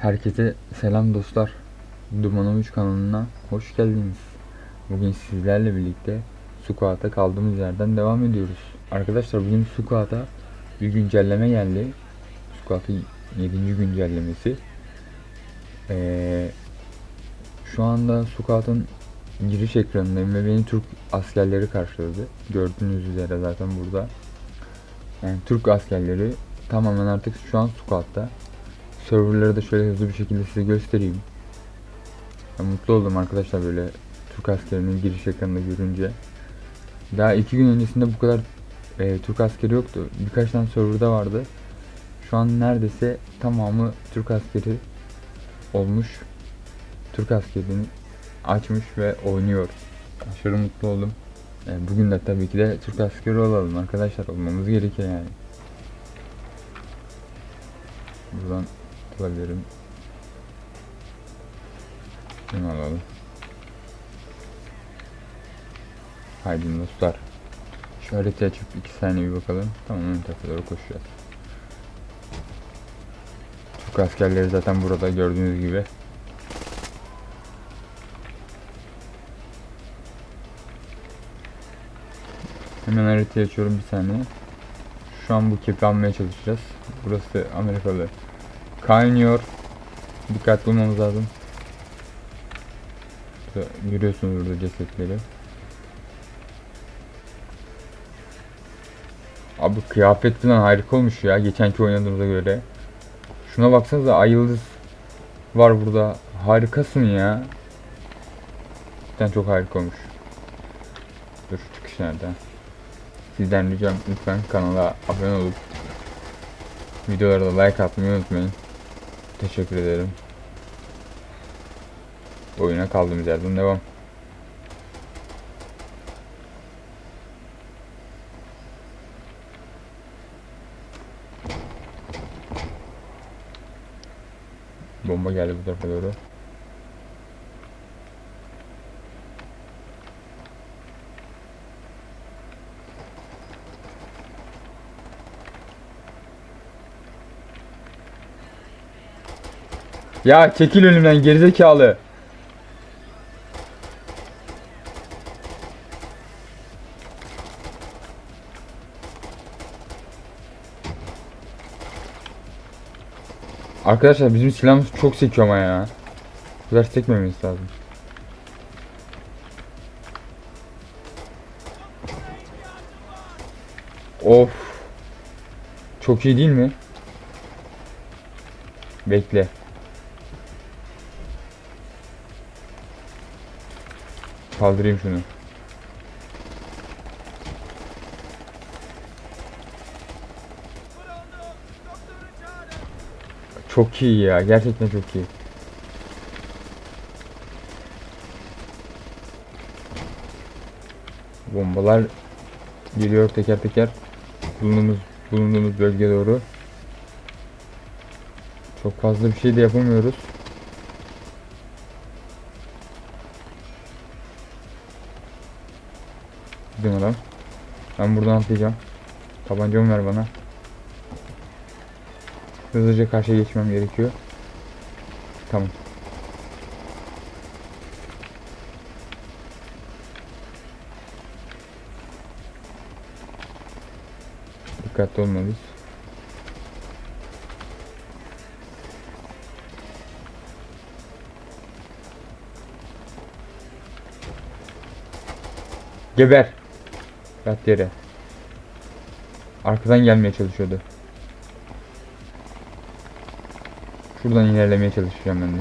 Herkese selam dostlar. Duman 3 kanalına hoş geldiniz. Bugün sizlerle birlikte Squat'a kaldığımız yerden devam ediyoruz. Arkadaşlar bugün Squat'a bir güncelleme geldi. Squat'ın 7. güncellemesi. Ee, şu anda Squat'ın giriş ekranındayım ve beni Türk askerleri karşıladı. Gördüğünüz üzere zaten burada. Yani Türk askerleri tamamen artık şu an Squat'ta. Serverları da şöyle hızlı bir şekilde size göstereyim. Ben mutlu oldum arkadaşlar böyle Türk askerinin giriş ekranında görünce. Daha iki gün öncesinde bu kadar e, Türk askeri yoktu. Birkaç tane serverda vardı. Şu an neredeyse tamamı Türk askeri olmuş. Türk askerini açmış ve oynuyor. Aşırı mutlu oldum. E, bugün de tabii ki de Türk askeri olalım arkadaşlar. Olmamız gerekiyor yani. Buradan tutabilirim. Şunu alalım. Haydi dostlar. Şu haritayı açıp 2 saniye bir bakalım. Tamam ön tarafa doğru koşacağız. Türk askerleri zaten burada gördüğünüz gibi. Hemen haritayı açıyorum bir saniye. Şu an bu kepi almaya çalışacağız. Burası Amerikalı. Kaynıyor. Dikkatli olmamız lazım. Görüyorsunuz burada cesetleri. Abi kıyafet falan harika olmuş ya geçenki oynadığımıza göre. Şuna baksanıza ay yıldız var burada. Harikasın ya. Cidden çok harika olmuş. Dur çıkış nerede? Sizden ricam lütfen kanala abone olup videolara da like atmayı unutmayın. Teşekkür ederim. Oyuna kaldığımız yerden devam. Bomba geldi bu tarafa doğru. Ya çekil önümden gerizekalı. Arkadaşlar bizim silahımız çok sekiyor ama ya. Bu kadar sekmememiz lazım. Of. Çok iyi değil mi? Bekle. Kaldırayım şunu. Çok iyi ya. Gerçekten çok iyi. Bombalar geliyor teker teker. Bulunduğumuz bulunduğumuz bölgeye doğru. Çok fazla bir şey de yapamıyoruz. Gidiyorum adam. Ben buradan atlayacağım. Tabancamı ver bana. Hızlıca karşıya geçmem gerekiyor. Tamam. Dikkatli olmalıyız. Geber. Yat yere. Arkadan gelmeye çalışıyordu. Şuradan ilerlemeye çalışacağım ben de.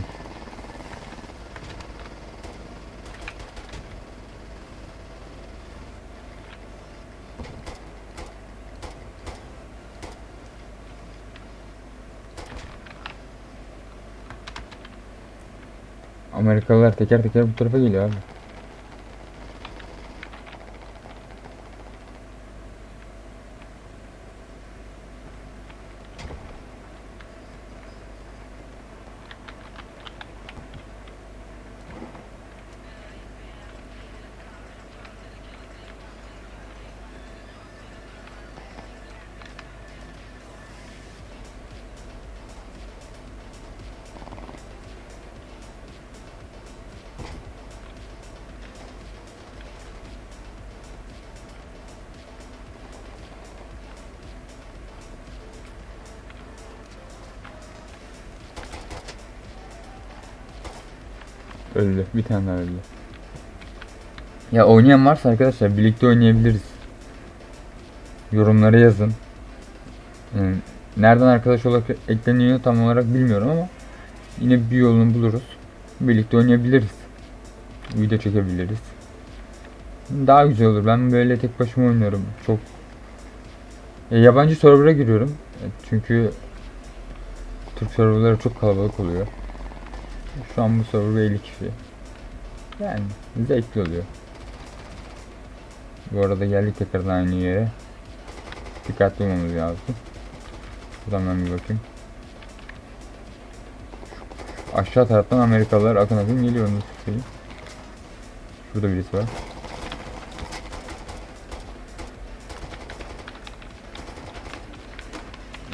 Amerikalılar teker teker bu tarafa geliyor abi. Öldü. Bir tane daha öldü. Ya oynayan varsa arkadaşlar birlikte oynayabiliriz. Yorumlara yazın. Yani nereden arkadaş olarak ekleniyor tam olarak bilmiyorum ama yine bir yolunu buluruz. Birlikte oynayabiliriz. Video çekebiliriz. Daha güzel olur. Ben böyle tek başıma oynuyorum. Çok Ya yabancı server'a giriyorum. E, Çünkü Türk serverları çok kalabalık oluyor. Şu an bu server 50 kişi. Yani zevkli oluyor. Bu arada geldik tekrardan aynı yere. Dikkatli olmamız lazım. Buradan ben bir bakayım. Aşağı taraftan Amerikalılar akın akın geliyor onu söyleyeyim. Şurada birisi var.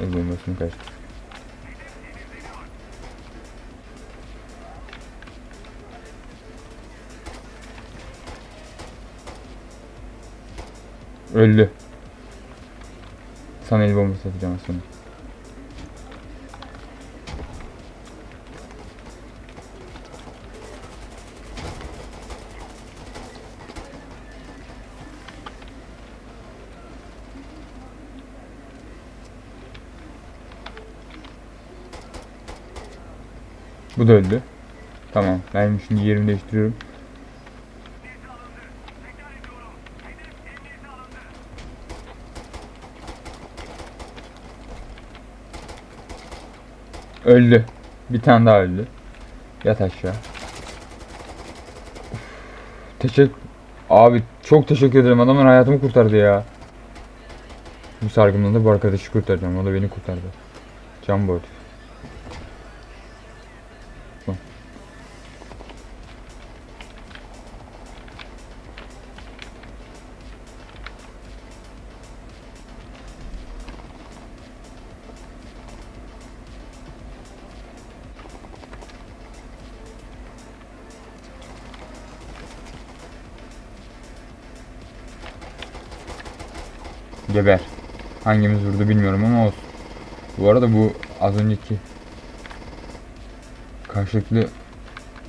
Bombasını kaçtı. Öldü. Sana el bombası atacağım sonra. Bu da öldü. Tamam. Ben şimdi yerimi değiştiriyorum. Öldü. Bir tane daha öldü. Yat aşağı. Teşekkür... Abi çok teşekkür ederim. Adamlar hayatımı kurtardı ya. Bu sargımdan da bu arkadaşı kurtaracağım. O da beni kurtardı. Can borç. Geber. Hangimiz vurdu bilmiyorum ama olsun. Bu arada bu az önceki karşılıklı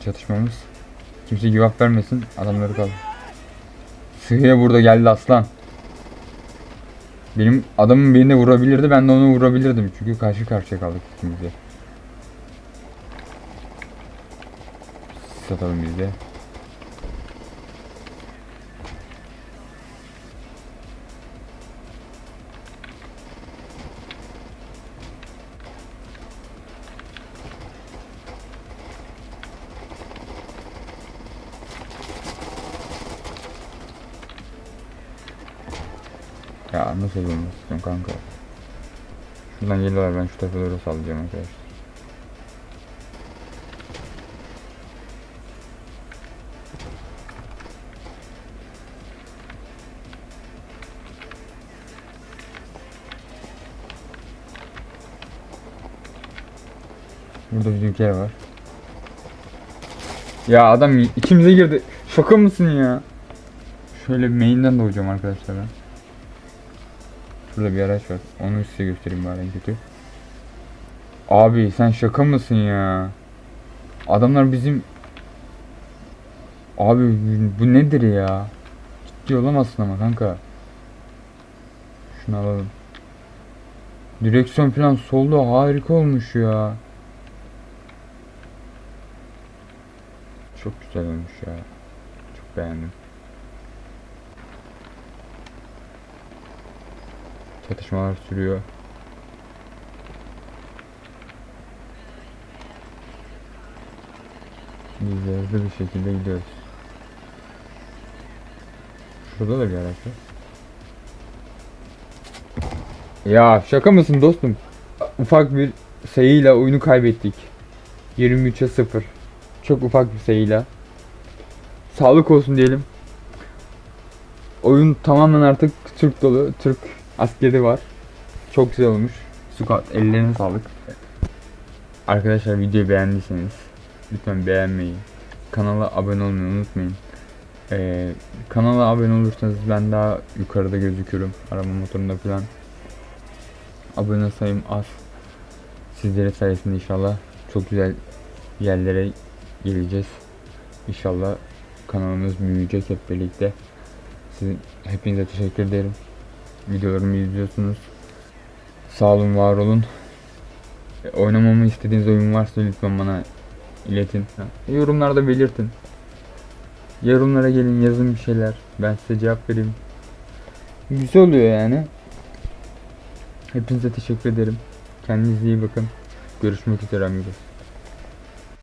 çatışmamız kimse give up vermesin adamları kaldı. Sıhhiye burada geldi aslan. Benim adamın beni de vurabilirdi ben de onu vurabilirdim çünkü karşı karşıya kaldık ikimiz de. Satalım biz de. Ya nasıl olmasın kanka. Şuradan geliyorlar ben şu doğru sallayacağım arkadaşlar. Burada bizimkiler var. Ya adam içimize girdi. Şaka mısın ya? Şöyle main'den doğacağım arkadaşlar ben. Şurada bir araç var. Onu size göstereyim bari en kötü. Abi sen şaka mısın ya? Adamlar bizim... Abi bu nedir ya? Ciddi olamazsın ama kanka. Şunu alalım. Direksiyon falan solda harika olmuş ya. Çok güzel olmuş ya. Çok beğendim. Çatışmalar sürüyor. Biz de hızlı bir şekilde gidiyoruz. Şurada da bir araç var. Ya şaka mısın dostum? Ufak bir sayıyla oyunu kaybettik. 23'e 0. Çok ufak bir sayıyla. Sağlık olsun diyelim. Oyun tamamen artık Türk dolu. Türk askeri var. Çok güzel olmuş. Squat ellerine sağlık. Arkadaşlar videoyu beğendiyseniz lütfen beğenmeyi, kanala abone olmayı unutmayın. Ee, kanala abone olursanız ben daha yukarıda gözüküyorum. Arama motorunda falan. Abone sayım az. Sizlere sayesinde inşallah çok güzel yerlere geleceğiz. İnşallah kanalımız büyüyecek hep birlikte. Sizin hepinize teşekkür ederim. Videolarımı izliyorsunuz. Sağ olun, var olun. E, Oynamamı istediğiniz oyun varsa lütfen bana iletin. Ha, Yorumlarda belirtin. Yorumlara gelin yazın bir şeyler. Ben size cevap vereyim. Güzel oluyor yani. Hepinize teşekkür ederim. Kendinize iyi bakın. Görüşmek üzere amigos.